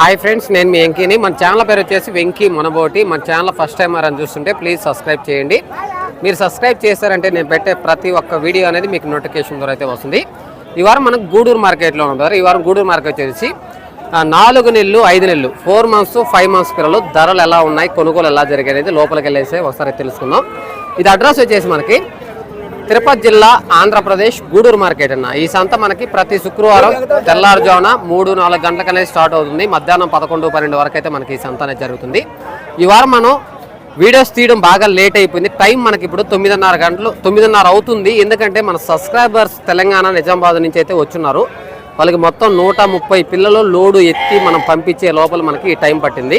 Hi friends నేను మీ వెంకీని. మన channel పేరు వచ్చేసి వెంకీ మనబోటి. మన ఛానల్ ఫస్ట్ టైం అని చూస్తుంటే ప్లీజ్ సబ్స్క్రైబ్ చేయండి. మీరు సబ్స్క్రైబ్ చేశారంటే నేను పెట్టే ప్రతి ఒక్క వీడియో అనేది మీకు నోటిఫికేషన్ ద్వారా అయితే వస్తుంది. ఈ వారం మనకు గూడూరు మార్కెట్లో ఉంటారు ఈ వారం గూడూరు మార్కెట్ వచ్చేసి నాలుగు నెలలు ఐదు నెలలు ఫోర్ మంత్స్ ఫైవ్ మంత్స్ పిల్లలు ధరలు ఎలా ఉన్నాయి కొనుగోలు ఎలా జరిగాయి అనేది లోపలికి వెళ్ళేసి ఒకసారి తెలుసుకుందాం. ఇది అడ్రస్ వచ్చేసి మనకి తిరుపతి జిల్లా ఆంధ్రప్రదేశ్ గూడూరు మార్కెట్ అన్న. ఈ సంత మనకి ప్రతి శుక్రవారం తెల్లారుజామున మూడు నాలుగు గంటలకనే స్టార్ట్ అవుతుంది. మధ్యాహ్నం పదకొండు పన్నెండు వరకు అయితే మనకి ఈ సంత అనేది జరుగుతుంది. ఈ వారం మనం వీడియోస్ తీయడం బాగా లేట్ అయిపోయింది. టైం మనకి ఇప్పుడు తొమ్మిదిన్నర గంటలు తొమ్మిదిన్నర అవుతుంది. ఎందుకంటే మన సబ్స్క్రైబర్స్ తెలంగాణ నిజామాబాద్ నుంచి అయితే వచ్చున్నారు. వాళ్ళకి మొత్తం నూట ముప్పై పిల్లలు లోడు ఎత్తి మనం పంపించే లోపల మనకి ఈ టైం పట్టింది.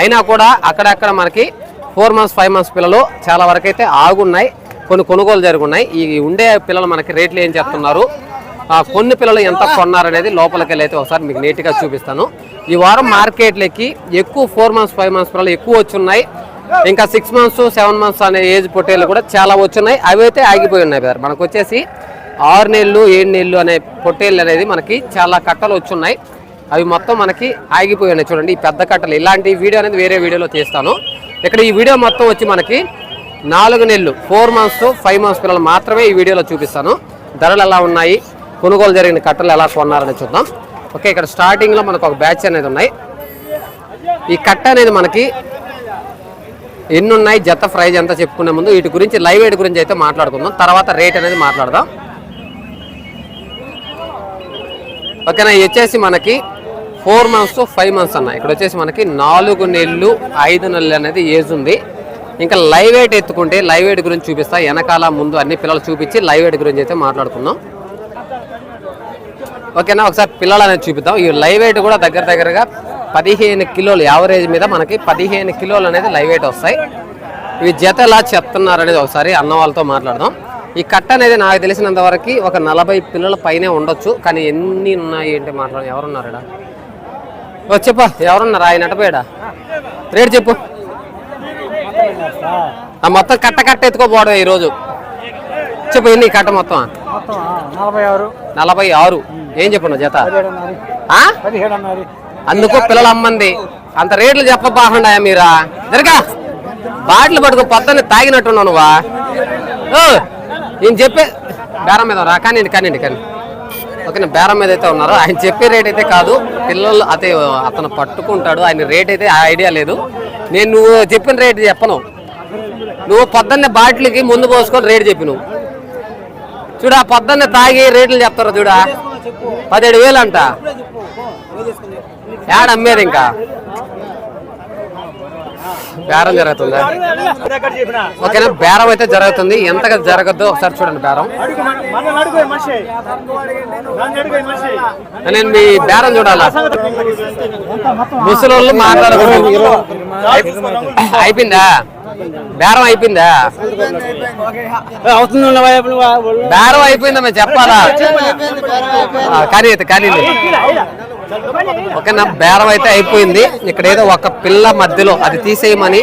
అయినా కూడా అక్కడక్కడ మనకి ఫోర్ మంత్స్ ఫైవ్ మంత్స్ పిల్లలు చాలా వరకు అయితే ఆగున్నాయి. కొన్ని కొనుగోలు జరుగున్నాయి. ఈ ఉండే పిల్లలు మనకి రేట్లు ఏం చెప్తున్నారు? ఆ కొన్ని పిల్లలు ఎంత కొన్నారనేది లోపలికి వెళ్ళి అయితే ఒకసారి మీకు నీట్గా చూపిస్తాను. ఈ వారం మార్కెట్లకి ఎక్కువ ఫోర్ మంత్స్ ఫైవ్ మంత్స్ పిల్లలు ఎక్కువ వచ్చున్నాయి. ఇంకా సిక్స్ మంత్స్ సెవెన్ మంత్స్ అనే ఏజ్ పొట్టేళ్ళు కూడా చాలా వచ్చున్నాయి. అవి అయితే ఆగిపోయి ఉన్నాయి సార్ మనకు వచ్చేసి ఆరు నెలలు ఏడు నెలలు అనే పొట్టేళ్ళు అనేది మనకి చాలా కట్టలు వచ్చున్నాయి. అవి మొత్తం మనకి ఆగిపోయి ఉన్నాయి. చూడండి ఈ పెద్ద కట్టలు. ఇలాంటి వీడియో అనేది వేరే వీడియోలో తీస్తాను. ఇక్కడ ఈ వీడియో మొత్తం వచ్చి మనకి నాలుగు నెలలు ఫోర్ మంత్స్ ఫైవ్ మంత్స్ పిల్లలు మాత్రమే ఈ వీడియోలో చూపిస్తాను. ధరలు ఎలా ఉన్నాయి కొనుగోలు జరిగిన కట్టలు ఎలా కొన్నారని చూద్దాం. ఓకే ఇక్కడ స్టార్టింగ్లో మనకు ఒక బ్యాచ్ అనేది ఉన్నాయి. ఈ కట్ట అనేది మనకి ఎన్ని ఉన్నాయి జత ప్రైజ్ ఎంత చెప్పుకునే ముందు వీటి గురించి లైవ్ వెయిట్ గురించి అయితే మాట్లాడుకుందాం. తర్వాత రేట్ అనేది మాట్లాడదాం. ఓకేనా వచ్చేసి మనకి ఫోర్ మంత్స్ ఫైవ్ మంత్స్ అన్న. ఇక్కడ వచ్చేసి మనకి నాలుగు నెలలు ఐదు నెలలు అనేది ఏజ్ ఉంది. ఇంకా లైవ్ వెయిట్ ఎత్తుకుంటే లైవ్ వెయిట్ గురించి చూపిస్తా. వెనకాల ముందు అన్ని పిల్లలు చూపించి లైవ్ వెయిట్ గురించి అయితే మాట్లాడుకుందాం. ఓకేనా? ఒకసారి పిల్లలు అనేది చూపిద్దాం. ఈ లైవ్ వెయిట్ కూడా దగ్గర దగ్గరగా పదిహేను కిలోలు యావరేజ్ మీద మనకి పదిహేను కిలోలు అనేది లైవ్ వెయిట్ వస్తాయి. ఇవి జత ఎలా చెప్తున్నారు అనేది ఒకసారి అన్న వాళ్ళతో మాట్లాడదాం. ఈ కట్ట అనేది నాకు తెలిసినంత వరకు ఒక నలభై పిల్లల పైనే ఉండొచ్చు. కానీ ఎన్ని ఉన్నాయి ఏంటి మాట్లాడ ఎవరున్నారా ఈడ? ఎవరున్నారా? ఆయన అటపోయాడా రేట్ చెప్పు. ఆ మొత్తం కట్ట కట్ట ఎత్తుకోపోవడం ఈరోజు. చెప్పు ఎన్ని కట్ట మొత్తం నలభై ఆరు. నలభై ఆరు? ఏం చెప్పను జత? అందుకు పిల్లలు అమ్మంది అంత రేట్లు చెప్పబాగుండాయా మీరా? జరగా. బాటిల్ పట్టుకో పొద్దున్న తాగినట్టున్నావు నువ్వా? నేను చెప్పే బేరం మీద రా. కానీ కానీ కానీ ఓకేనా బేరం మీద అయితే ఉన్నారు? ఆయన చెప్పే రేట్ అయితే కాదు. పిల్లలు అతే అతను పట్టుకుంటాడు. ఆయన రేట్ అయితే ఆ ఐడియా లేదు. నేను నువ్వు చెప్పిన రేట్ చెప్పను. నువ్వు పొద్దున్నే బాటిల్కి ముందు పోసుకొని రేట్ చెప్పి నువ్వు. చూడా పొద్దున్నే తాగి రేట్లు చెప్తారు చూడా పదిహేడు వేలు అంట. యాడ అమ్మేది ఇంకా? బేరం జరుగుతుందా? ఓకేనా బేరం అయితే జరుగుతుంది. ఎంతగా జరగద్దు ఒకసారి చూడండి బేరం. నేను మీ బేరం చూడాలా? ముసలి మాట్లాడుకుంటారు అయిపోయిందా? బేరం అయిపోయిందా? అవుతుంది బేరం అయిపోయిందా మేము చెప్పాలా? కానీ అయితే కానీ ఓకే నా బేరం అయితే అయిపోయింది. ఇక్కడ ఏదో ఒక పిల్ల మధ్యలో అది తీసేయమని.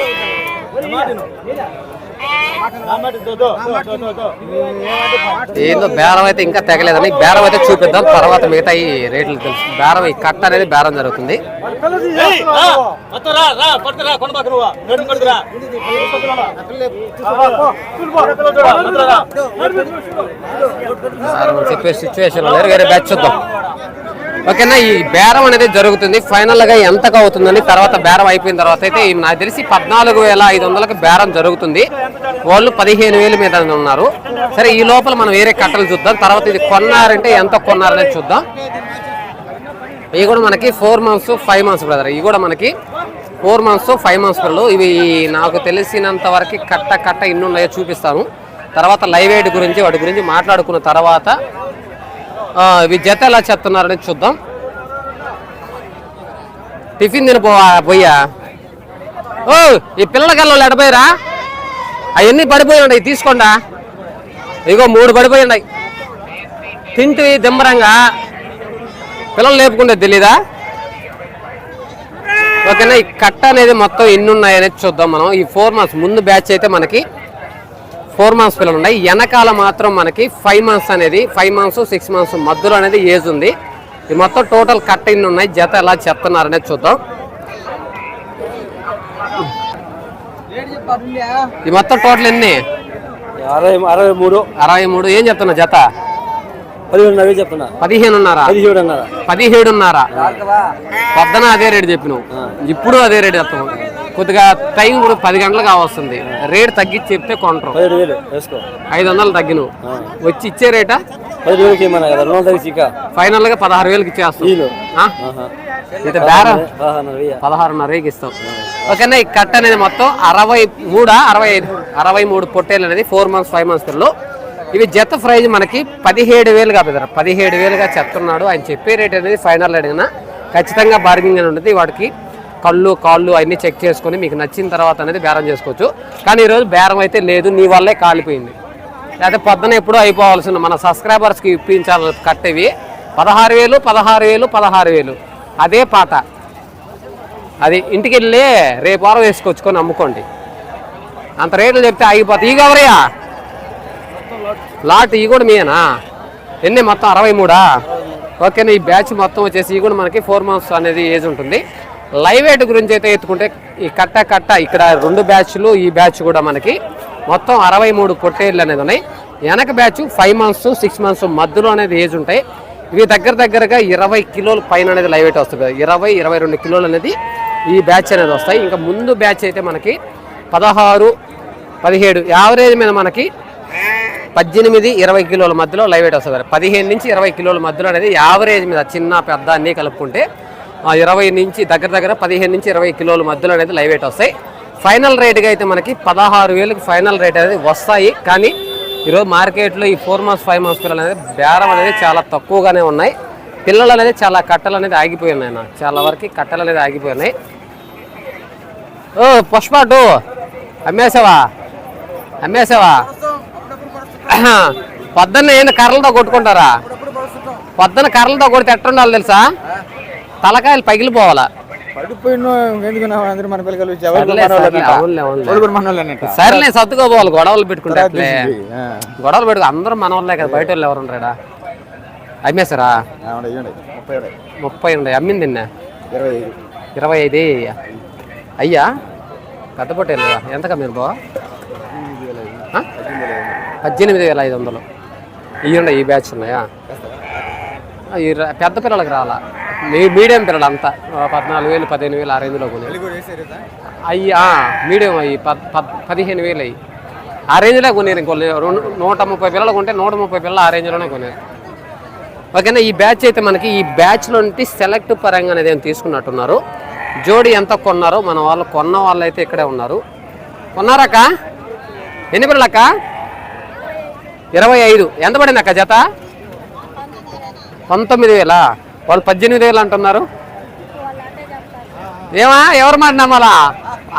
ఏందో బేరం అయితే ఇంకా తెగలేదని బేరం అయితే చూపిద్దాం. తర్వాత మిగతా ఈ రేట్లు తెలుసు. బేరం ఈ కట్ట అనేది బేరం జరుగుతుంది. బేరం చెప్పే సిచ్యువేషన్ వేరే బ్యాచ్ చూద్దాం. ఓకేనా? ఈ బేరం అనేది జరుగుతుంది. ఫైనల్గా ఎంతగా అవుతుందని తర్వాత బేరం అయిపోయిన తర్వాత అయితే నాకు తెలిసి పద్నాలుగు వేల ఐదు వందలకు బేరం జరుగుతుంది. వాళ్ళు పదిహేను వేలు మీద ఉన్నారు. సరే ఈ లోపల మనం వేరే కట్టలు చూద్దాం. తర్వాత ఇది కొన్నారంటే ఎంత కొన్నారనేది చూద్దాం. ఇవి కూడా మనకి four months five months brother ఇవి కూడా మనకి ఫోర్ మంత్స్ ఫైవ్ మంత్స్ పిల్లలు ఇవి నాకు తెలిసినంత వరకు కట్ట కట్ట ఇన్ని ఉన్నాయో చూపిస్తాను. తర్వాత లైవ్ ఎయిడ్ గురించి వాటి గురించి మాట్లాడుకున్న తర్వాత ఇవి జత ఎలా చెప్తున్నారనేది చూద్దాం. టిఫిన్ తినిపోవా పోయా ఓ ఈ పిల్లలకల్లో ఎడబోయరా? అవన్నీ పడిపోయి ఉన్నాయి తీసుకోండా. ఇగో మూడు పడిపోయి ఉన్నాయి. తింటి దిమ్మరంగా పిల్లలు లేపుకుంటే తెలీదా? ఓకేనా ఈ కట్ట అనేది మొత్తం ఎన్ని ఉన్నాయనేది చూద్దాం మనం. ఈ ఫోర్ మంత్స్ ముందు బ్యాచ్ అయితే మనకి ఫోర్ మంత్స్ పిల్లలు ఉన్నాయి. వెనకాల మాత్రం మనకి ఫైవ్ మంత్స్ అనేది ఫైవ్ మంత్స్ సిక్స్ మంత్స్ మధ్యలో అనేది ఏజ్ ఉంది. ఈ మొత్తం టోటల్ కట్ట ఇన్ని ఉన్నాయి. జత ఎలా చెప్తున్నారు అనేది చూద్దాం. ఈ మొత్తం టోటల్ ఎన్ని? అరవై మూడు. అరవై మూడు. ఏం చెప్తున్నా జత? పదిహేను చెప్తున్నా? పదిహేనున్నర. పదిహేడు అన్నారా పదిహేడున్నర పొద్దున అదే రేటు చెప్పినావు. ఇప్పుడు అదే రేటు చెప్తావు కొద్దిగా టైం కూడా పది గంటలకు కావస్తుంది. రేట్ తగ్గించి చెప్తే కొంటారు. ఐదు వందలు తగ్గిను వచ్చి ఇచ్చే రేటా? ఫైనల్గా పదహారు వేలకి ఇచ్చేస్తాం. వీలు. ఆ? అయితే బేరం. పదహారు వెయ్యి. పదహారున్నర వేలకి ఇస్తాం. ఓకేనా ఈ కట్ అనేది మొత్తం అరవై మూడా? అరవై ఐదు. అరవై మూడు పొట్టేలు అనేది ఫోర్ మంత్స్ ఫైవ్ మంత్స్ పిల్లలు. ఇవి జత ప్రైజ్ మనకి పదిహేడు వేలుగా బెదర్ పదిహేడు వేలుగా చెప్తున్నాడు. ఆయన చెప్పే రేట్ అనేది ఫైనల్ అడిగిన ఖచ్చితంగా బార్గింగ్ అని ఉంటుంది వాటికి కళ్ళు కాళ్ళు అన్నీ చెక్ చేసుకొని మీకు నచ్చిన తర్వాత అనేది బేరం చేసుకోవచ్చు. కానీ ఈరోజు బేరం అయితే లేదు నీ వల్లే కాలిపోయింది. లేకపోతే పొద్దున ఎప్పుడూ అయిపోవాల్సింది. మన సబ్స్క్రైబర్స్కి ఇప్పించాలి కట్టేవి. పదహారు వేలు పదహారు వేలు పదహారు వేలు. అదే పాట అది ఇంటికి వెళ్ళి రేపు వారం వేసుకొచ్చుకొని అమ్ముకోండి. అంత రేట్లు చెప్తే ఆగిపోతాయి. ఈ గవరయ్యా లాట్ ఈ కూడా మీనా ఎన్ని మొత్తం? అరవై మూడా? ఓకేనా ఈ బ్యాచ్ మొత్తం వచ్చేసి ఈ కూడా మనకి ఫోర్ మంత్స్ అనేది ఏజ్ ఉంటుంది. లైవ్ ఎయిట్ గురించి అయితే ఎత్తుకుంటే ఈ కట్ట కట్ట ఇక్కడ రెండు బ్యాచ్లు ఈ బ్యాచ్ కూడా మనకి మొత్తం అరవై మూడు పొట్టేళ్ళు అనేది ఉన్నాయి. వెనక batch five months six months మధ్యలో అనేది ఏజ్ ఉంటాయి. ఇవి దగ్గర దగ్గరగా ఇరవై కిలోల పైన అనేది లైవ్ ఎయిట్ వస్తుంది ఇరవై ఇరవై రెండు కిలోలు అనేది ఈ బ్యాచ్ అనేది వస్తాయి. ఇంకా ముందు బ్యాచ్ అయితే మనకి పదహారు పదిహేడు యావరేజ్ మీద మనకి పద్దెనిమిది ఇరవై కిలోల మధ్యలో లైవ్ ఎయిట్ వస్తుంది పదిహేను నుంచి ఇరవై కిలోల మధ్యలో అనేది యావరేజ్ మీద చిన్న పెద్ద అన్నీ కలుపుకుంటే ఇరవై నుంచి దగ్గర దగ్గర పదిహేను నుంచి ఇరవై కిలోల మధ్యలో అనేది లైవ్ వెయిట్ వస్తాయి. ఫైనల్ రేట్గా అయితే మనకి పదహారు వేలకు ఫైనల్ రేట్ అనేది వస్తాయి. కానీ ఈరోజు మార్కెట్లో ఈ ఫోర్ మంత్స్ ఫైవ్ మంత్స్ పిల్లలు అనేది బేరం అనేది చాలా తక్కువగానే ఉన్నాయి. పిల్లలు అనేది చాలా కట్టలు అనేది ఆగిపోయి ఉన్నాయి చాలా వరకు కట్టలు అనేది ఆగిపోయినాయి ఓ పుష్ప టూ. అమ్మేసావా అమ్మేసావా పొద్దున్న ఏంది కర్రలతో కొట్టుకుంటారా? పొద్దున్న కర్రలతో కొడితే ఎట్టుండాలి తెలుసా? తలకాయలు పగిలిపోవాలా? సర్లే, సర్దుకోపోవాలి గొడవలు పెట్టుకుంటే. గొడవలు పెట్టుకో అందరూ మన వాళ్ళే కదా బయట వాళ్ళు ఎవరు అమ్మేశారా? ముప్పై ఉండే అమ్మింది ఇరవై ఐదు. అయ్యా పెద్ద పొట్టేలు ఎంతకా మీరు ఆ? పద్దెనిమిది వేల ఐదు. వందలు. ఇవ్వండి ఈ బ్యాచ్ ఉన్నాయా? పెద్ద పిల్లలకి రాలా మీడియం పిల్లలు అంతా? పద్నాలుగు వేలు పదిహేను వేలు ఆ రేంజ్లో కొని అయ్యి ఆ, మీడియం అయ్యి పద్ పద్ పదిహేను వేలు అయ్యి. ఆ రేంజ్లో కొనేరు ఇంకో రెండు నూట ముప్పై పిల్లలు కొంటే నూట ముప్పై పిల్లలు ఆ రేంజ్లోనే కొనేరు ఓకేనా ఈ బ్యాచ్ అయితే మనకి ఈ బ్యాచ్లో నుండి సెలెక్ట్ పరంగా అనేది ఏం తీసుకున్నట్టున్నారు? జోడి ఎంత కొన్నారో మన వాళ్ళు కొన్న వాళ్ళు అయితే ఇక్కడే ఉన్నారు. కొన్నారక్క ఎన్ని పిల్లలక్క ఇరవై ఐదు. ఎంత పడింది అక్క జత? పంతొమ్మిది వేలా? వాళ్ళు పద్దెనిమిది వేలు అంటున్నారు. ఏమా? ఎవరి మాట నమ్మాలా?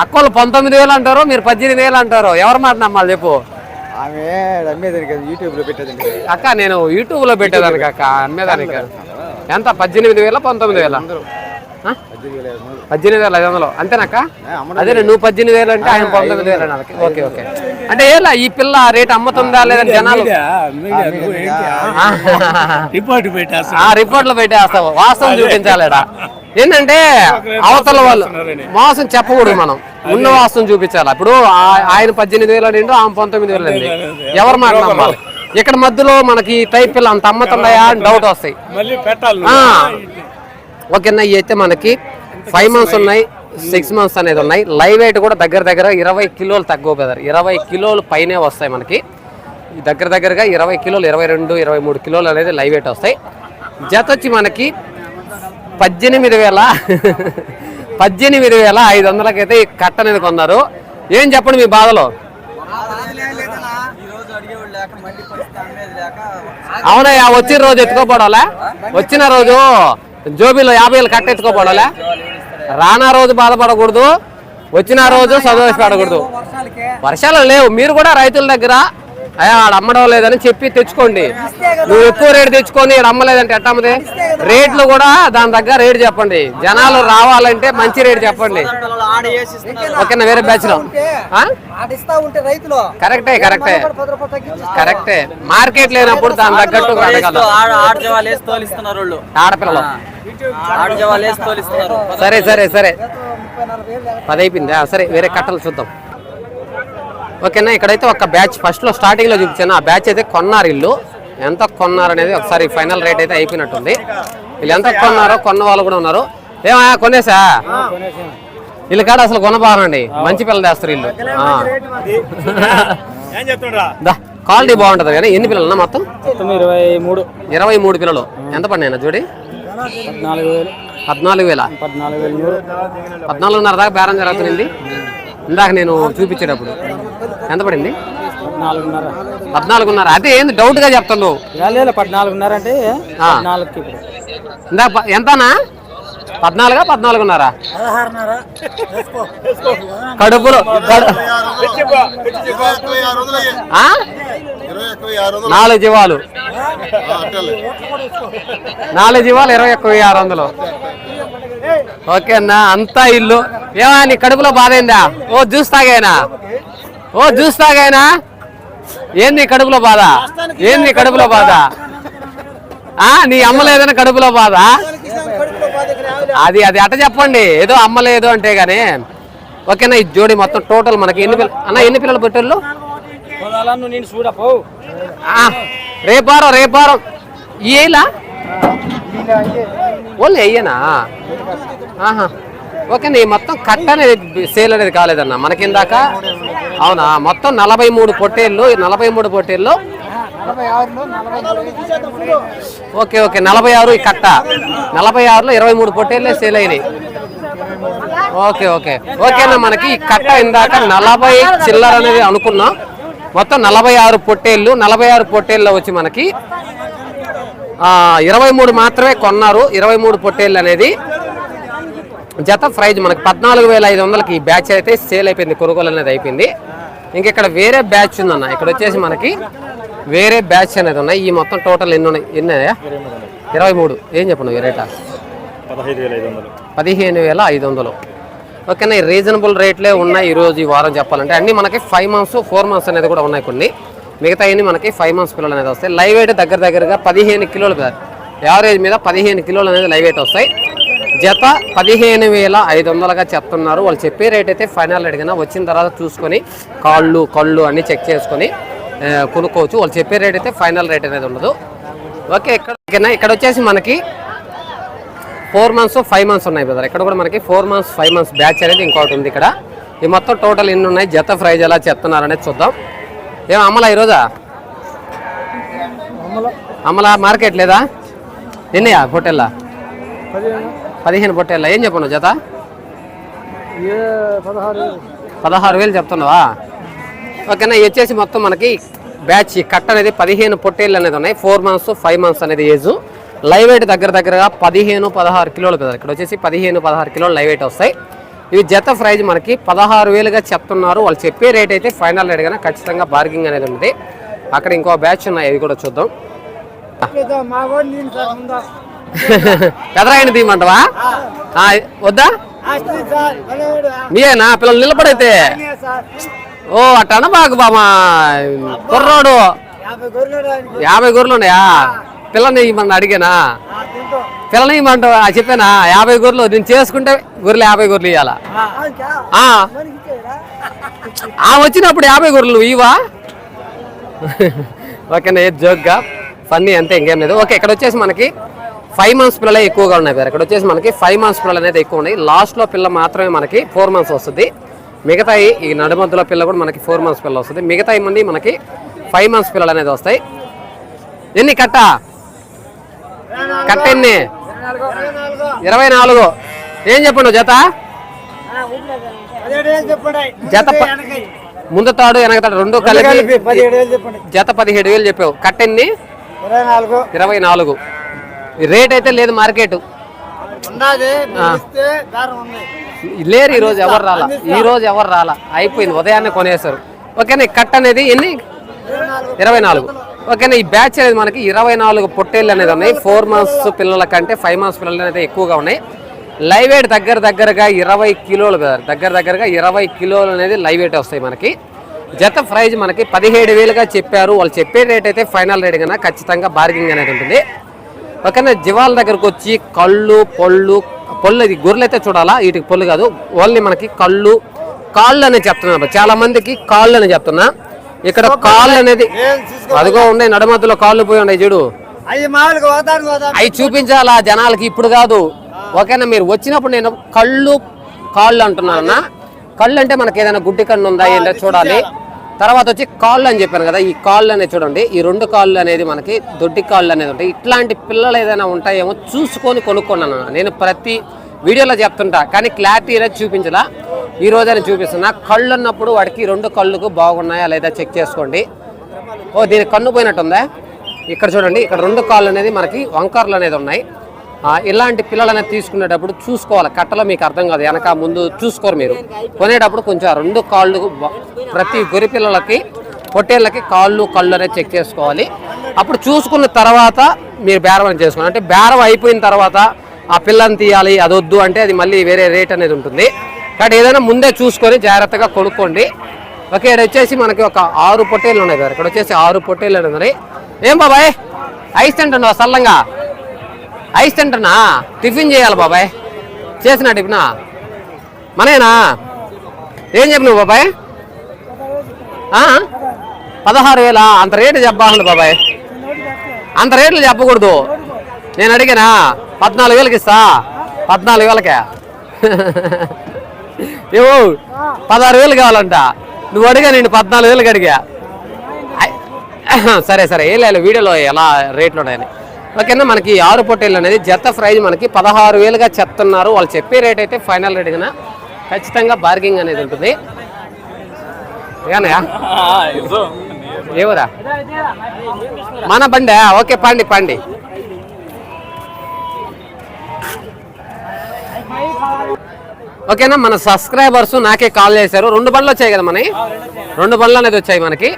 అక్కోళ్ళు పంతొమ్మిది వేలు అంటారు మీరు పద్దెనిమిది వేలు అంటారు. ఎవరి మాట నమ్మాలి చెప్పు. ఆమె అమ్మేదానికి కదా యూట్యూబ్లో పెట్టేదండి అక్క నేను యూట్యూబ్లో పెట్టేదానికి అక్క అమ్మేదానికి ఎంత? పద్దెనిమిది వేల పంతొమ్మిది వేల? పద్దెనిమిది వేల ఐదు వందలు. అంతేనక్క? అదే నువ్వు పద్దెనిమిది వేలు అంటే ఆయన పంతొమ్మిది వేలు అన్నారు. Okay okay. అంటే ఏలా ఈ పిల్ల రేట్ అమ్ముతుందా లేదని జనాలు? రిపోర్ట్ పెట్టేస్తా ఆ రిపోర్ట్లో పెట్టేస్తావు. వాస్తవం చూపించాలేడా? ఏంటంటే అవతల వాళ్ళు మోసం చెప్పకూడదు మనం. ఉన్న వాస్తవం చూపించాలి? ఇప్పుడు ఆ- ఆయన పద్దెనిమిది వేలు నిండు ఆమె పంతొమ్మిది వేలు అండి ఎవరి మాట నమ్మాలి? ఇక్కడ మధ్యలో మనకి టైప్ పిల్ల అంత అమ్ముతున్నాయా అని డౌట్ వస్తాయి. ఓకేనా ఇవి అయితే మనకి ఫైవ్ మంత్స్ ఉన్నాయి సిక్స్ మంత్స్ అనేది ఉన్నాయి. లైవ్ వెయిట్ కూడా దగ్గర దగ్గర ఇరవై కిలోలు తగ్గవు బ్రదర్ ఇరవై కిలోలు పైనే వస్తాయి మనకి. దగ్గర దగ్గరగా ఇరవై కిలోలు ఇరవై రెండు ఇరవై మూడు కిలోలు అనేది లైవ్ వెయిట్ వస్తాయి. జత వచ్చి మనకి పద్దెనిమిది వేల పద్దెనిమిది వేల ఐదు వందలకైతే ఈ కట్ట అనేది కొన్నారు. ఏం చెప్పండి మీ బాధలో? అవునయ్యా వచ్చిన రోజు ఎత్తుకోపోవడాలా? వచ్చిన రోజు జోబీలో యాభై వేలు కట్ట ఎత్తుకోపోవడాలా? రానా రోజు బాధపడకూడదు వచ్చిన రోజు సంతోషపడకూడదు. వర్షాలు లేవు. మీరు కూడా రైతుల దగ్గర అయ్యా ఆడ అమ్మడం లేదని చెప్పి తెచ్చుకోండి. నువ్వు ఎక్కువ రేటు తెచ్చుకొని ఈడ అమ్మలేదంటే ఎట్ట అమ్మది? రేట్లు కూడా దాని దగ్గర రేటు చెప్పండి. జనాలు రావాలంటే మంచి రేటు చెప్పండి. ఓకేనా వేరే బ్యాచ్లో? కరెక్టే కరెక్టే కరెక్టే మార్కెట్ లేనప్పుడు దాని తగ్గట్టు ఆడపిల్లలు. సరే సరే సరే. పది అయిపోయిందా సరే వేరే కట్టలు చూద్దాం. ఓకేనా? ఇక్కడైతే ఒక బ్యాచ్ ఫస్ట్లో స్టార్టింగ్లో చూపించాను. ఆ బ్యాచ్ అయితే కొన్నారు ఇల్లు. ఎంత కొన్నారు అనేది ఒకసారి ఫైనల్ రేట్ అయితే అయిపోయినట్టుంది. వీళ్ళు ఎంత కొన్నారో కొన్న వాళ్ళు కూడా ఉన్నారు. ఏమా కొనేసా? వీళ్ళు కాడ అసలు కొనబారండి. మంచి పిల్లలు తెస్తారు వీళ్ళు. క్వాలిటీ బాగుంటుంది కానీ ఎన్ని పిల్లలు మొత్తం? ఇరవై మూడు. ఇరవై మూడు పిల్లలు. ఎంత పడినాయి వేలు. పద్నాలుగు వేల? పద్నాలుగు వేలు పద్నాలుగున్నర దాకా బేరం జరుగుతుంది. ఇందాక నేను చూపించేటప్పుడు. ఎంత పడింది? నాలుగున్నర పద్నాలుగున్నర. అదే ఏంది? డౌట్గా చెప్తున్నావు. లేదు పద్నాలుగున్నర అంటే ఇందాక ఎంతనా? పద్నాలుగా పద్నాలుగున్నర? కడుపులో? నాలుగు జీవాలు. నాలుగు జీవాలు ఇరవై ఒక్క వెయ్యి ఆరు వందలు. ఓకే అన్న అంతా ఇల్లు. ఏమా నీ కడుపులో బాధ అయిందా ఓ జ్యూస్ తాగాయనా ఓ జ్యూస్ తాగాయనా ఏంది కడుపులో బాధ? ఏంది కడుపులో బాధ? ఆ నీ అమ్మలేదని కడుపులో బాధ? అది అది అట చెప్పండి. ఏదో అమ్మలేదు అంటే గానీ. ఓకేనా ఈ జోడి మొత్తం టోటల్ మనకి ఎన్ని పిల్ల అన్న ఎన్ని పిల్లలు చూడపో. రేపారం రేపారం ఏలా? ఓన్లీ అయ్యేనా? ఆహా. ఓకే నీ మొత్తం కట్ట అనేది సేల్ అనేది కాలేదన్న. మనకిందాక? అవునా? మొత్తం నలభై మూడు పొట్టేళ్ళు నలభై మూడు పొట్టేళ్ళు. Okay okay. నలభై ఆరు ఈ కట్ట. నలభై ఆరులో ఇరవై మూడు పొట్టేళ్ళే సేల్ అయినాయి. Okay okay. ఓకేనా మనకి ఈ కట్ట ఇందాక నలభై చిల్లర అనేది అనుకున్నాం. మొత్తం నలభై ఆరు పొట్టేళ్ళు నలభై ఆరు పొట్టేళ్ళు వచ్చి మనకి ఇరవై మూడు మాత్రమే కొన్నారు. ఇరవై మూడు పొట్టేళ్ళు అనేది జత ప్రైజ్ మనకి పద్నాలుగు వేల ఐదు వందలకి ఈ బ్యాచ్ అయితే సేల్ అయిపోయింది కొనుగోలు అనేది అయిపోయింది. ఇంక ఇక్కడ వేరే బ్యాచ్ ఉందన్న ఇక్కడ వచ్చేసి మనకి వేరే బ్యాచ్ అనేది ఉన్నాయి. ఈ మొత్తం టోటల్ ఎన్ని ఉన్నాయి? ఎన్ని? ఇరవై మూడు. ఏం చెప్పను రేటా? పదిహేను వేల ఐదు వందలు. ఓకేనా ఈ రీజనబుల్ రేట్లే ఉన్నాయి ఈరోజు ఈ వారం చెప్పాలంటే. అన్ని మనకి ఫైవ్ మంత్స్ ఫోర్ మంత్స్ అనేది కూడా ఉన్నాయి కొన్ని. మిగతా అన్ని మనకి ఫైవ్ మంత్స్ పిల్లలు అనేది వస్తాయి. లైవ్ వెయిట్ దగ్గర దగ్గరగా పదిహేను కిలోలు కాదు. యావరేజ్ మీద పదిహేను కిలోలు అనేది లైవ్ వెయిట్ వస్తాయి. జత పదిహేను వేల ఐదు వందలుగా చెప్తున్నారు. వాళ్ళు చెప్పే రేట్ అయితే ఫైనల్ అడిగినా వచ్చిన తర్వాత చూసుకొని కాళ్ళు కళ్ళు అన్ని చెక్ చేసుకొని కొనుక్కోవచ్చు. వాళ్ళు చెప్పే రేట్ అయితే ఫైనల్ రేట్ అనేది ఉండదు. ఓకే ఇక్కడ ఓకేనా ఇక్కడ వచ్చేసి మనకి ఫోర్ మంత్స్ ఫైవ్ మంత్స్ ఉన్నాయి బ్రదర్ ఇక్కడ కూడా మనకి four months five months batch అనేది ఇంకోటి ఉంది ఇక్కడ. ఈ మొత్తం టోటల్ ఎన్ని ఉన్నాయి? జత ప్రైజ్ ఎలా చెప్తున్నారు అనేది చూద్దాం. ఏం అమ్మలా ఈరోజా? అమ్మలా. మార్కెట్ లేదా? ఎన్నయా పొట్టెల్లా పదిహేను. పొట్టెల్లా ఏం చెప్పను జత? పదహారు వేలు. చెప్తున్నావా? ఓకేనా ఇది వచ్చేసి మొత్తం మనకి బ్యాచ్ కట్ అనేది పదిహేను పొట్టేళ్ళు అనేది ఉన్నాయి. ఫోర్ మంత్స్ ఫైవ్ మంత్స్ అనేది ఏజ్. లైవ్ వెయిట్ దగ్గర దగ్గరగా పదిహేను పదహారు కిలోలు కదా. ఇక్కడ వచ్చేసి పదిహేను పదహారు కిలోలు లైవ్ వెయిట్ వస్తాయి. ఇవి జత ప్రైజ్ మనకి పదహారు వేలుగా చెప్తున్నారు. వాళ్ళు చెప్పే రేట్ అయితే ఫైనల్ రేట్ కానీ ఖచ్చితంగా బార్గింగ్ అనేది ఉంది. అక్కడ ఇంకో బ్యాచ్ ఉన్నాయి అవి కూడా చూద్దాం. మా తీయమంటవా వద్దా? మీయేనా పిల్లలు నిలబడైతే. సార్ ఓ అట్టన బాగు బామా కుర్రోడు. యాభై గొర్రెలు ఉన్నాయా? పిల్లని ఇవ్వమని అడిగానా? పిల్లని ఇవ్వమంటావా చెప్పానా? యాభై గొర్రెలు నేను చేసుకుంటే గొర్రెలు యాభై గొర్రెలు ఇవ్వాలా ఆ, వచ్చినప్పుడు యాభై గొర్రెలు ఇవా ఓకేనా ఏ జోక్గా? ఫన్నీ అంతే ఇంకేం లేదు. ఓకే ఇక్కడ వచ్చేసి మనకి ఫైవ్ మంత్స్ పిల్లలే ఎక్కువగా ఉన్నాయి సార్ ఇక్కడ వచ్చేసి మనకి ఫైవ్ మంత్స్ పిల్లలు అనేది ఎక్కువ ఉన్నాయి. లాస్ట్లో పిల్ల మాత్రమే మనకి ఫోర్ మంత్స్ వస్తుంది. మిగతాయి ఈ నడుమధ్యలో పిల్ల కూడా మనకి ఫోర్ మంత్స్ పిల్ల వస్తుంది. మిగతాయి మంది మనకి ఫైవ్ మంత్స్ పిల్లలు అనేది వస్తాయి. ఎన్ని కట్ట? కట్ట ఎన్ని ఇరవై నాలుగు. ఏం చెప్పండు జత? జత ముందు తాడు వెనక తాడు రెండు కలిపి జత పదిహేడు వేలు చెప్పావు. కట్ట ఎన్ని ఇరవై నాలుగు. రేట్ అయితే లేదు మార్కెట్. లేరు ఈ రోజు ఎవరు రాలా? ఈ రోజు ఎవరు రాలా? అయిపోయింది ఉదయాన్నే కొనేశారు. ఓకేనా ఈ కట్ట అనేది ఎన్ని? ఇరవై నాలుగు. ఓకేనా ఈ బ్యాచ్ అనేది మనకి ఇరవై నాలుగు పొట్టేళ్ళు అనేది ఉన్నాయి. ఫోర్ మంత్స్ పిల్లల కంటే ఫైవ్ మంత్స్ పిల్లలు అనేది ఎక్కువగా ఉన్నాయి. లైవ్ వెయిట్ దగ్గర దగ్గరగా ఇరవై కిలోలు దగ్గర దగ్గరగా ఇరవై కిలోలు అనేది లైవ్ వెయిట్ వస్తాయి మనకి. జత ప్రైజ్ మనకి పదిహేడు వేలుగా చెప్పారు. వాళ్ళు చెప్పే రేట్ అయితే ఫైనల్ రేట్ కన్నా ఖచ్చితంగా బార్గింగ్ అనేది ఉంటుంది. ఓకేనా జివాల దగ్గరకు వచ్చి కళ్ళు పొళ్ళు పొళ్ళు ఇది గొర్రెలు అయితే చూడాలా? వీటికి పొల్లు కాదు ఓన్లీ మనకి కళ్ళు కాళ్ళు అనేది చెప్తున్నారు చాలా మందికి కాళ్ళు అని చెప్తున్నా. ఇక్కడ కాళ్ళు అనేది అదిగో ఉన్నాయి నడుమధ్యలో కాళ్ళు పోయి ఉన్నాయి చూడు. అవి చూపించాలా జనాలకి ఇప్పుడు కాదు. ఓకేనా మీరు వచ్చినప్పుడు నేను కళ్ళు కాళ్ళు అంటున్నానన్నా. కళ్ళు అంటే మనకి ఏదైనా గుడ్డి కన్ను ఉందా ఏంటో చూడాలి. తర్వాత వచ్చి కాళ్ళు అని చెప్పాను కదా ఈ కాళ్ళు అనేది చూడండి. ఈ రెండు కాళ్ళు అనేది మనకి దొడ్డి కాళ్ళు అనేది ఉంటాయి. ఇట్లాంటి పిల్లలు ఏదైనా ఉంటాయేమో చూసుకొని కొనుక్కున్నాను. నేను ప్రతి వీడియోలో చెప్తుంటా కానీ క్లారిటీ అనేది చూపించలా. ఈ రోజైనా చూపిస్తున్నా. కళ్ళు ఉన్నప్పుడు వాడికి రెండు కళ్ళుకు బాగున్నాయా లేదా చెక్ చేసుకోండి. ఓ దీనికి కన్ను పోయినట్టుందా? ఇక్కడ చూడండి ఇక్కడ రెండు కాళ్ళు అనేది మనకి వంకర్లు అనేది ఉన్నాయి. ఇలాంటి పిల్లలు అనేది తీసుకునేటప్పుడు చూసుకోవాలి. కట్టలో మీకు అర్థం కాదు వెనక ముందు చూసుకోరు మీరు. కొనేటప్పుడు కొంచెం రెండు కాళ్ళు ప్రతి గొరి పిల్లలకి పొట్టేళ్ళకి కాళ్ళు కళ్ళు అనేది చెక్ చేసుకోవాలి. అప్పుడు చూసుకున్న తర్వాత మీరు బేరం చేసుకోవాలి. అంటే బేరం అయిపోయిన తర్వాత ఆ పిల్లని తీయాలి అది వద్దు అంటే అది మళ్ళీ వేరే రేట్ అనేది ఉంటుంది. కాబట్టి ఏదైనా ముందే చూసుకొని జాగ్రత్తగా కొనుక్కోండి. ఓకే ఇక్కడ వచ్చేసి మనకి ఒక ఆరు పొట్టేళ్ళు ఉన్నాయి సార్. ఇక్కడ వచ్చేసి ఆరు పొట్టేళ్ళు ఉన్నాయి. ఏం బాబాయ్? ఐస్ తింటున్నావు సల్లంగా? ఐస్ తింటున్నా? టిఫిన్ చేయాలి బాబాయ్. చేసిన టిఫినా? మనేనా ఏం చెప్పినావు బాబాయ్? పదహారు వేల? అంత రేటు చెప్పాలండి బాబాయ్. అంత రేట్లు చెప్పకూడదు. నేను అడిగానా? పద్నాలుగు వేలకి ఇస్తా. పద్నాలుగు వేలకే. ఏవో పదహారు వేలు కావాలంట. నువ్వు అడిగా నేను పద్నాలుగు వేలకి అడిగా. సరే సరే ఏం లేదు వీడియోలో ఎలా రేట్లు ఉన్నాయని. ఓకేనా మనకి ఆరు పొట్టేళ్ళు అనేది జత ప్రైజ్ మనకి పదహారు వేలుగా చెప్తున్నారు. వాళ్ళు చెప్పే రేట్ అయితే ఫైనల్ రేట్ కన్నా ఖచ్చితంగా బార్గింగ్ అనేది ఉంటుంది. ఏవరా? మన బండే ఓకే పండి పండి. ఓకేనా? మన సబ్స్క్రైబర్స్ నాకే కాల్ చేశారు. రెండు బండ్లు వచ్చాయి కదా మనకి రెండు బండ్లు అనేది వచ్చాయి మనకి.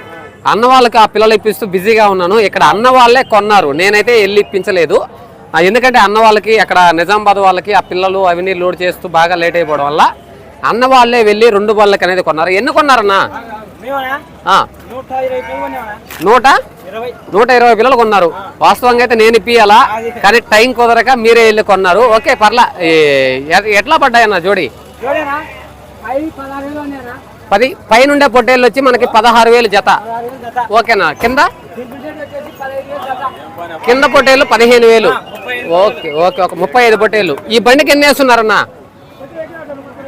అన్న వాళ్ళకి ఆ పిల్లలు ఇప్పిస్తూ బిజీగా ఉన్నాను. ఇక్కడ అన్న వాళ్ళే కొన్నారు. నేనైతే వెళ్ళి ఇప్పించలేదు. ఎందుకంటే అన్న వాళ్ళకి అక్కడ నిజామాబాద్ వాళ్ళకి ఆ పిల్లలు అవన్నీ లోడ్ చేస్తూ బాగా లేట్ అయిపోవడం వల్ల అన్న వాళ్ళే వెళ్ళి రెండు బండ్లకి అనేది కొన్నారు. ఎన్ని కొన్నారన్నా? నూట? నూట? ఇరవై. పిల్లలు కొన్నారు. వాస్తవంగా అయితే నేను ఇప్పియాలా కానీ టైం కుదరక మీరే వెళ్ళి కొన్నారు. ఓకే పర్లా. ఎట్లా పడ్డాయన్న జోడి? పది పైనుండే పొట్టేళ్ళు వచ్చి మనకి పదహారు వేలు జత. ఓకేనా? కింద? కింద పొట్టేళ్ళు పదిహేను వేలు ఓకే ఓకే ఒక ముప్పై ఐదు పొట్టేళ్ళు. ఈ బండికి ఎన్ని వేస్తున్నారన్న?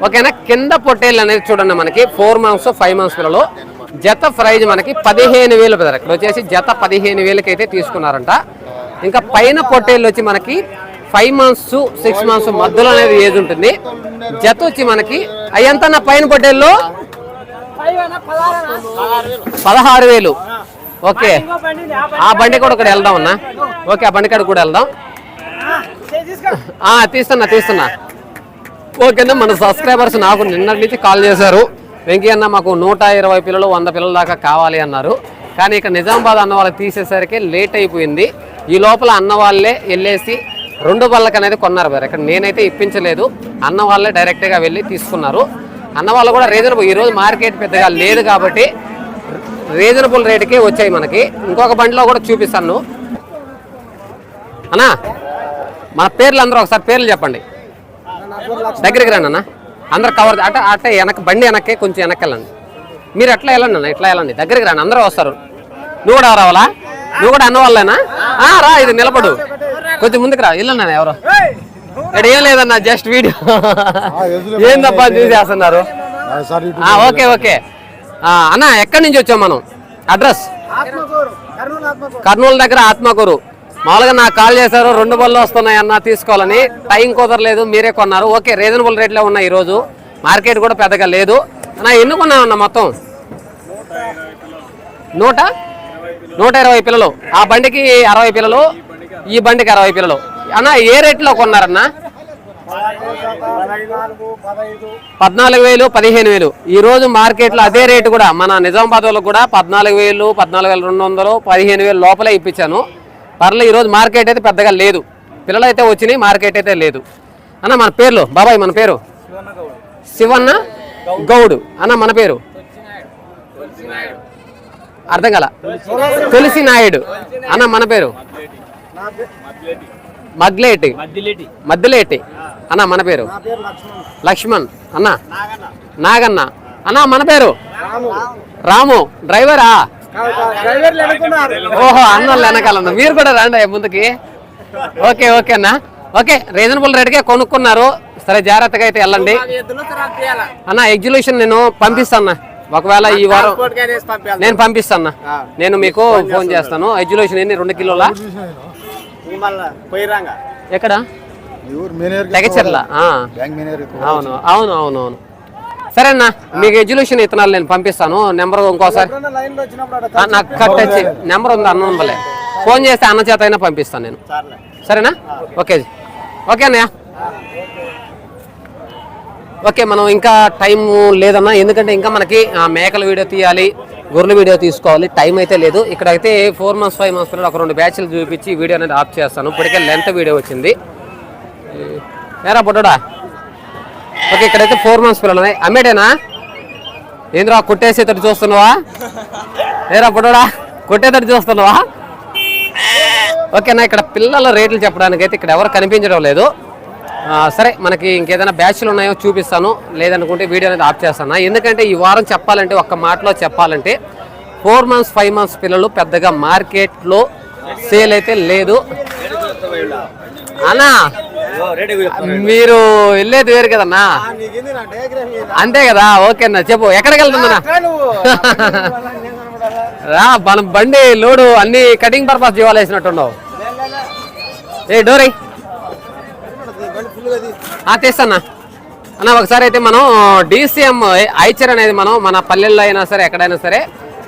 ఓకేనా? కింద పొట్టేళ్ళు అనేది చూడండి మనకి. ఫోర్ మంత్స్ ఫైవ్ మంత్స్ పిల్లలు. జత ప్రైజ్ మనకి పదిహేను వేలు ఇక్కడ వచ్చేసి జత పదిహేను వేలకి అయితే తీసుకున్నారంట. ఇంకా పైన పొట్టేళ్ళు వచ్చి మనకి ఫైవ్ మంత్స్ సిక్స్ మంత్స్ మధ్యలో అనేది ఏజ్ ఉంటుంది. జత వచ్చి మనకి అయ్యంత పైన పొట్టేళ్ళు పదహారు వేలు. ఓకే. ఆ బండి కూడా ఇక్కడ వెళ్దాం అన్న. ఓకే ఆ బండి కాడ కూడా వెళ్దాం. ఆ, తీస్తున్నా తీస్తున్నా. ఓకేనా మన సబ్స్క్రైబర్స్ నాకు నిన్నటి నుంచి కాల్ చేశారు. వెంకీ అన్న మాకు నూట ఇరవై పిల్లలు వంద పిల్లల దాకా కావాలి అన్నారు. కానీ ఇక్కడ నిజామాబాద్ అన్న వాళ్ళకి తీసేసరికి లేట్ అయిపోయింది. ఈ లోపల అన్న వాళ్ళే వెళ్ళేసి రెండు బళ్ళకి అనేది కొన్నారు మరి ఇక్కడ నేనైతే ఇప్పించలేదు. అన్న వాళ్ళే డైరెక్ట్గా వెళ్ళి తీసుకున్నారు. అన్న వాళ్ళు కూడా రీజనబుల్ ఈరోజు మార్కెట్ పెద్దగా లేదు కాబట్టి రీజనబుల్ రేటుకే వచ్చాయి మనకి. ఇంకొక బండిలో కూడా చూపిస్తాను. అన్నా మన పేర్లు అందరూ ఒకసారి పేర్లు చెప్పండి. దగ్గరికి రండి అన్న. అందరు కవర్ అట అట్టే వెనక బండి వెనక్కి కొంచెం వెనక్కి వెళ్ళండి. మీరు ఎట్లా వెళ్ళండి అన్న? ఇట్లా వెళ్ళండి? దగ్గరికి రండి. అందరూ వస్తారు. నువ్వు కూడా రావాలా? నువ్వు కూడా అన్న వాళ్ళేనా? రా ఇది నిలబడు. కొంచెం ముందుకు రా వెళ్ళండి అన్న ఎవరు. ఇక్కడ ఏం లేదన్న జస్ట్ వీడియో ఏందబ్బా చూసేస్తున్నారు? ఆ, ఓకే ఓకే. అన్న ఎక్కడి నుంచి వచ్చాం మనం? అడ్రస్? కర్నూలు దగ్గర ఆత్మకూరు. మామూలుగా నాకు కాల్ చేశారు రెండు బళ్ళు వస్తున్నాయి అన్న తీసుకోవాలని. టైం కుదరలేదు మీరే కొన్నారు. ఓకే రీజనబుల్ రేట్లో ఉన్నాయి ఈరోజు. మార్కెట్ కూడా పెద్దగా లేదు. అన్న ఎన్ని కొన్నామన్న మొత్తం? నూట? నూట ఇరవై పిల్లలు. ఆ బండికి అరవై పిల్లలు. ఈ బండికి అరవై పిల్లలు. అన్న ఏ రేట్లో కొన్నారన్న? పద్నాలుగు వేలు పదిహేను వేలు. ఈరోజు మార్కెట్లో అదే రేటు కూడా మన నిజామాబాద్ వాళ్ళకు కూడా పద్నాలుగు వేలు పద్నాలుగు వేల రెండు వందలు పదిహేను వేలు లోపలే ఇప్పించాను. పర్లేదు ఈరోజు మార్కెట్ అయితే పెద్దగా లేదు. పిల్లలు అయితే వచ్చినాయి మార్కెట్ అయితే లేదు. అన్న మన పేర్లు బాబాయ్ మన పేరు? శివన్న గౌడ్. అన్న మన పేరు? అర్థం కల? తులసి నాయుడు అన్న మన పేరు? మగ్లేటి మధ్యలేటి మధ్యలేటి అన్న మన పేరు? లక్ష్మణ్. అన్న? నాగన్న. అన్న మన పేరు? రాము. డ్రైవరా? ఓహో అన్నోళ్ళు వెనకాలన్న మీరు కూడా రండి ముందుకి. ఓకే ఓకే అన్న. ఓకే రీజనబుల్ రేట్కే కొనుక్కున్నారు. సరే జాగ్రత్తగా అయితే వెళ్ళండి. అన్న ఎగ్జిబిషన్ నేను పంపిస్తాను ఒకవేళ ఈ వారం నేను పంపిస్తాను నేను మీకు ఫోన్ చేస్తాను. ఎగ్జిబిషన్ ఎన్ని? రెండు కిలోల? ఎక్కడ? తెగచెర్ల అవును అవును అవును అవును. సరే అన్న మీకు ఎడ్యులేషన్ ఇత్తనాలు నేను పంపిస్తాను. నెంబర్ ఇంకోసారి. నాకు కట్ వచ్చి నెంబర్ ఉంది అన్న ఉందలే ఫోన్ చేస్తే అన్న చేత అయినా పంపిస్తాను నేను. సరేనా? ఓకే. ఓకే అన్నయ్య. ఓకే. మనం ఇంకా టైం లేదన్నా ఎందుకంటే ఇంకా మనకి ఆ, మేకల వీడియో తీయాలి. గొర్రెల వీడియో తీసుకోవాలి. టైం అయితే లేదు. ఇక్కడైతే ఫోర్ మంత్స్ ఫైవ్ మంత్స్ పిల్లలు ఒక రెండు బ్యాచ్లు చూపించి వీడియో అనేది ఆఫ్ చేస్తాను. ఇప్పటికే లెంత్ వీడియో వచ్చింది. ఏరా పొట్టడా ఓకే ఇక్కడైతే ఫోర్ మంత్స్ పిల్లలు ఉన్నాయి. అమ్మేడేనా? ఏంద్రా కొట్టేసేటట్టు చూస్తున్నావా? ఏరా పొట్టడా కొట్టేటట్టు చూస్తున్నావా? ఓకేనా ఇక్కడ పిల్లల రేట్లు చెప్పడానికి అయితే ఇక్కడ ఎవరు కనిపించడం లేదు. సరే మనకి ఇంకేదైనా బ్యాచ్లు ఉన్నాయో చూపిస్తాను. లేదనుకుంటే వీడియో అనేది ఆఫ్ చేస్తాను. ఎందుకంటే ఈ వారం చెప్పాలంటే ఒక్క మాటలో చెప్పాలంటే ఫోర్ మంత్స్ ఫైవ్ మంత్స్ పిల్లలు పెద్దగా మార్కెట్లో సేల్ అయితే లేదు. అన్నా మీరు వెళ్ళేది వేరు కదన్నా? అంతే కదా ఓకే అన్న చెప్పు ఎక్కడికి వెళ్తుందన్నా? రా మనం బండి లోడు అన్ని కటింగ్ పర్పస్ జీవాలు వేసినట్టున్నావు. ఏ డోరీ తీస్తానా అన్న ఒకసారి అయితే మనం డీసీఎం ఐచర్ అనేది మనం మన పల్లెల్లో అయినా సరే ఎక్కడైనా సరే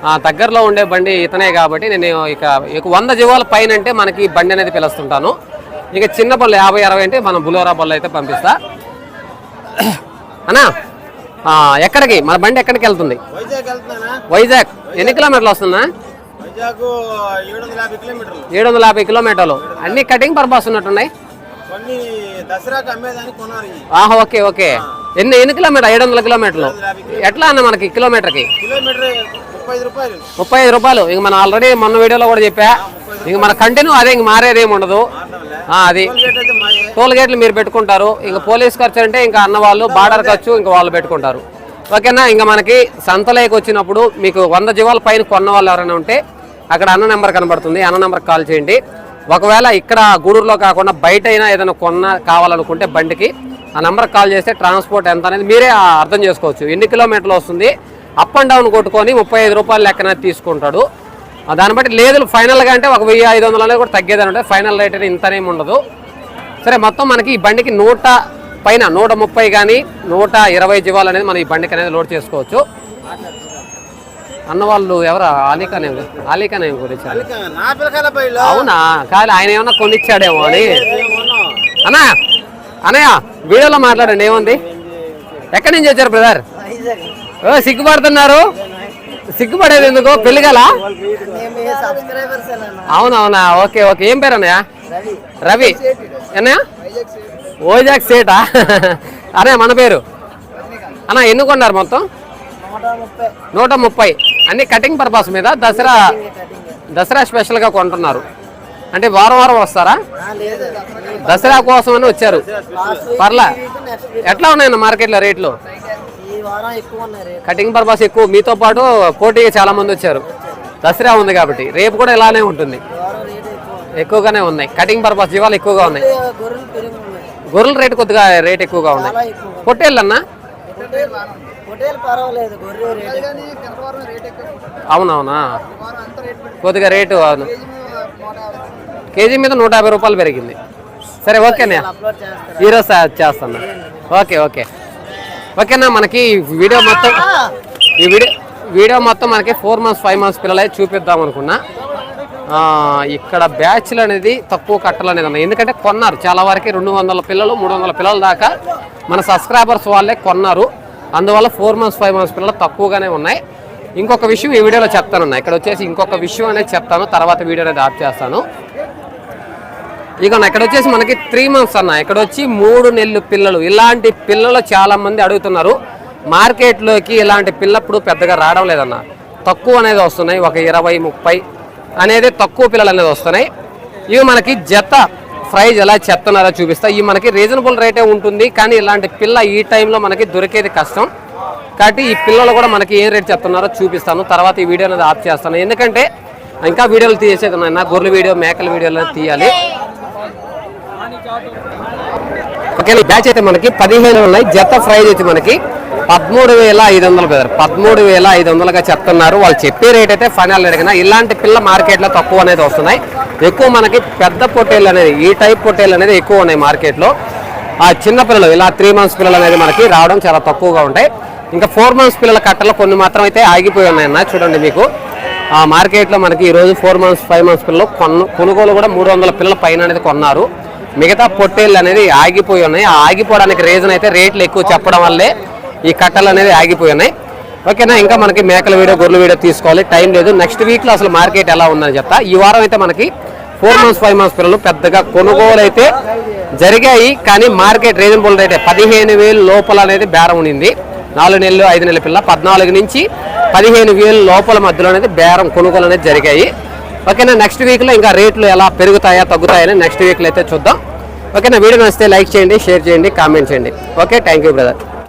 ఆ, దగ్గరలో ఉండే బండి ఇతనే కాబట్టి నేను ఇక వంద జీవాల పైన అంటే మనకి బండి అనేది పిలుస్తుంటాను. ఇక చిన్న బళ్ళు యాభై అరవై అంటే మనం బులోరా బళ్ళు అయితే పంపిస్తా. అన్నా ఎక్కడికి? మన బండి ఎక్కడికి వెళ్తుంది? వైజాగ్ ఎన్ని కిలోమీటర్లు వస్తుందా? ఏడు వందల యాభై కిలోమీటర్లు. అన్ని కటింగ్ పర్పస్ ఉన్నట్టున్నాయి? ఆహా ఓకే ఓకే. ఎన్ని ఎన్ని కిలోమీటర్? ఏడు వందల కిలోమీటర్లు. ఎట్లా అన్న మనకి కిలోమీటర్కి? కిలోమీటర్ ముప్పై ఐదు రూపాయలు. ముప్పై ఐదు రూపాయలు. ఇంక మనం ఆల్రెడీ మొన్న వీడియోలో కూడా చెప్పా. ఇంక మన కంటిన్యూ అదే ఇంక మారేదేమి ఉండదు. అది. టోల్ గేట్లు మీరు పెట్టుకుంటారు. ఇంకా పోలీస్ ఖర్చు అంటే ఇంకా అన్న వాళ్ళు బార్డర్ ఖర్చు ఇంకా వాళ్ళు పెట్టుకుంటారు. ఓకేనా? ఇంకా మనకి సంతలోకి వచ్చినప్పుడు మీకు వంద జీవాల పైన కొన్న వాళ్ళు ఎవరైనా ఉంటే అక్కడ అన్న నెంబర్ కనబడుతుంది. అన్న నెంబర్కి కాల్ చేయండి. ఒకవేళ ఇక్కడ గూడూరులో కాకుండా బయట అయినా ఏదైనా కొన్న కావాలనుకుంటే బండికి ఆ నెంబర్ కాల్ చేస్తే ట్రాన్స్పోర్ట్ ఎంత అనేది మీరే అర్థం చేసుకోవచ్చు. ఎన్ని కిలోమీటర్లు వస్తుంది? అప్ అండ్ డౌన్ కొట్టుకొని ముప్పై ఐదు రూపాయలు లెక్కన తీసుకుంటాడు. దాన్ని బట్టి లేదు ఫైనల్గా అంటే ఒక వెయ్యి ఐదు వందలు అనేది కూడా తగ్గేదని ఉంటుంది ఫైనల్ రేట్ అయితే ఇంతనేమి ఉండదు. సరే మొత్తం మనకి ఈ బండికి నూట పైన నూట ముప్పై కానీ నూట ఇరవై జీవాలు అనేది మనం ఈ బండికి అనేది లోడ్ చేసుకోవచ్చు. అన్న వాళ్ళు ఎవరు? ఆలీకానే ఆలీకానే గురించి. అవునా? కాదు ఆయన ఏమన్నా కొనిచ్చాడేమో అని. అన్నయ్య అన్నయ్య వీడియోలో మాట్లాడండి ఏముంది? ఎక్కడి నుంచి వచ్చారు బ్రదర్? ఓ సిగ్గుపడుతున్నారు? సిగ్గుపడేది ఎందుకు? పెళ్ళిగల అవునవునా ఓకే ఓకే. ఏం పేరు అన్నయ్య? రవి. అన్నయ్య? ఓజాక్ సేటా అరే మన పేరు? అన్న ఎన్ని కొన్నారు మొత్తం? నూట ముప్పై. అన్ని కటింగ్ పర్పస్ మీద దసరా దసరా స్పెషల్గా కొంటున్నారు. అంటే వారం వారం వస్తారా? దసరా కోసం అని వచ్చారు. పర్లా? ఎట్లా ఉన్నాయన్న మార్కెట్లో రేట్లు? కటింగ్ పర్పస్ ఎక్కువ. మీతో పాటు పోటీగా చాలా మంది వచ్చారు. దసరా ఉంది కాబట్టి. రేపు కూడా ఇలానే ఉంటుంది. ఎక్కువగానే ఉన్నాయి. కటింగ్ పర్పస్ జీవాలు ఎక్కువగా ఉన్నాయి. గొర్రెలు రేటు కొద్దిగా రేట్ ఎక్కువగా ఉన్నాయి. పొట్టేళ్ళన్నా? అవునవునా? కొద్దిగా రేటు అవును కేజీ మీద నూట యాభై రూపాయలు పెరిగింది. సరే ఓకేనా. ఈరోజు చేస్తాను. Okay okay. ఓకేనా మనకి ఈ వీడియో మొత్తం ఈ వీడియో వీడియో మొత్తం మనకి ఫోర్ మంత్స్ ఫైవ్ మంత్స్ పిల్లలే చూపిద్దాం అనుకున్నా. ఆ, ఇక్కడ బ్యాచ్లు అనేది తక్కువ కట్టలు అనేది ఉన్నాయి. ఎందుకంటే కొన్నారు. చాలా వరకు రెండు వందల పిల్లలు మూడు వందల పిల్లల దాకా మన సబ్స్క్రైబర్స్ వాళ్ళే కొన్నారు. అందువల్ల ఫోర్ మంత్స్ ఫైవ్ మంత్స్ పిల్లలు తక్కువగానే ఉన్నాయి. ఇంకొక విషయం ఈ వీడియోలో చెప్తాను ఇక్కడ వచ్చేసి ఇంకొక విషయం అనేది చెప్తాను. తర్వాత వీడియో అనేది ఆఫ్ చేస్తాను. ఇక ఇక్కడ వచ్చేసి మనకి త్రీ మంత్స్ అన్న. ఇక్కడ వచ్చి మూడు నెలలు పిల్లలు. ఇలాంటి పిల్లలు చాలామంది అడుగుతున్నారు. మార్కెట్లోకి ఇలాంటి పిల్లప్పుడు పెద్దగా రావడం లేదన్న. తక్కువ అనేది వస్తున్నాయి. ఒక ఇరవై ముప్పై అనేది తక్కువ పిల్లలు అనేది వస్తున్నాయి. ఇవి మనకి జత. ప్రైజ్ ఎలా చెప్తున్నారో చూపిస్తా. ఈ మనకి రీజనబుల్ రేటే ఉంటుంది కానీ ఇలాంటి పిల్ల ఈ టైంలో మనకి దొరికేది కష్టం. కాబట్టి ఈ పిల్లలు కూడా మనకి ఏ రేట్ చెప్తున్నారో చూపిస్తాను. తర్వాత ఈ వీడియో అనేది ఆఫ్ చేస్తాను. ఎందుకంటే ఇంకా వీడియోలు తీసేది ఉన్నాయి. నా గొర్రెల వీడియో మేకల వీడియోలు అనేది తీయాలి. ఓకే బ్యాచ్ అయితే మనకి పదిహేను ఉన్నాయి. జత ప్రైజ్ అయితే మనకి పదమూడు వేల ఐదు వందలు బెదర్ పదమూడు వేల ఐదు వందలుగా చెప్తున్నారు. వాళ్ళు చెప్పే రేట్ అయితే ఫైనల్ అడిగిన ఇలాంటి పిల్ల మార్కెట్లో తక్కువ అనేది వస్తున్నాయి. ఎక్కువ మనకి పెద్ద పొట్టేళ్ళు అనేది ఈ టైప్ పొట్టేళ్ళు అనేది ఎక్కువ ఉన్నాయి మార్కెట్లో. ఆ చిన్న పిల్లలు ఇలా త్రీ మంత్స్ పిల్లలు అనేది మనకి రావడం చాలా తక్కువగా ఉంటాయి. ఇంకా ఫోర్ మంత్స్ పిల్లల కట్టలు కొన్ని మాత్రం అయితే ఆగిపోయి ఉన్నాయన్న చూడండి మీకు. ఆ మార్కెట్లో మనకి ఈరోజు ఫోర్ మంత్స్ ఫైవ్ మంత్స్ పిల్లలు కొను కొనుగోలు కూడా మూడు వందల పిల్లల పైన అనేది కొన్నారు. మిగతా పొట్టేళ్ళు అనేది ఆగిపోయి ఉన్నాయి. ఆ ఆగిపోవడానికి రీజన్ అయితే రేట్లు ఎక్కువ చెప్పడం వల్లే ఈ కట్టలు అనేది ఆగిపోయి ఉన్నాయి. ఓకేనా? ఇంకా మనకి మేకల వీడియో గొర్రెల వీడియో తీసుకోవాలి. టైం లేదు. నెక్స్ట్ వీక్లో అసలు మార్కెట్ ఎలా ఉందని చెప్తా. ఈ వారం అయితే మనకి ఫోర్ మంత్స్ ఫైవ్ మంత్స్ పిల్లలు పెద్దగా కొనుగోలు అయితే జరిగాయి. కానీ మార్కెట్ రీజనబుల్ రేట్ పదిహేను వేలు లోపల అనేది బేరం ఉండింది నాలుగు నెలలు ఐదు నెలల పిల్ల పద్నాలుగు నుంచి పదిహేను వేలు లోపల మధ్యలో అనేది బేరం కొనుగోలు అనేది జరిగాయి. ఓకేనా? నెక్స్ట్ వీక్లో ఇంకా రేట్లు ఎలా పెరుగుతాయా తగ్గుతాయని నెక్స్ట్ వీక్లో అయితే చూద్దాం. ఓకేనా? వీడియో నచ్చితే లైక్ చేయండి షేర్ చేయండి కామెంట్ చేయండి. ఓకే? Thank you brother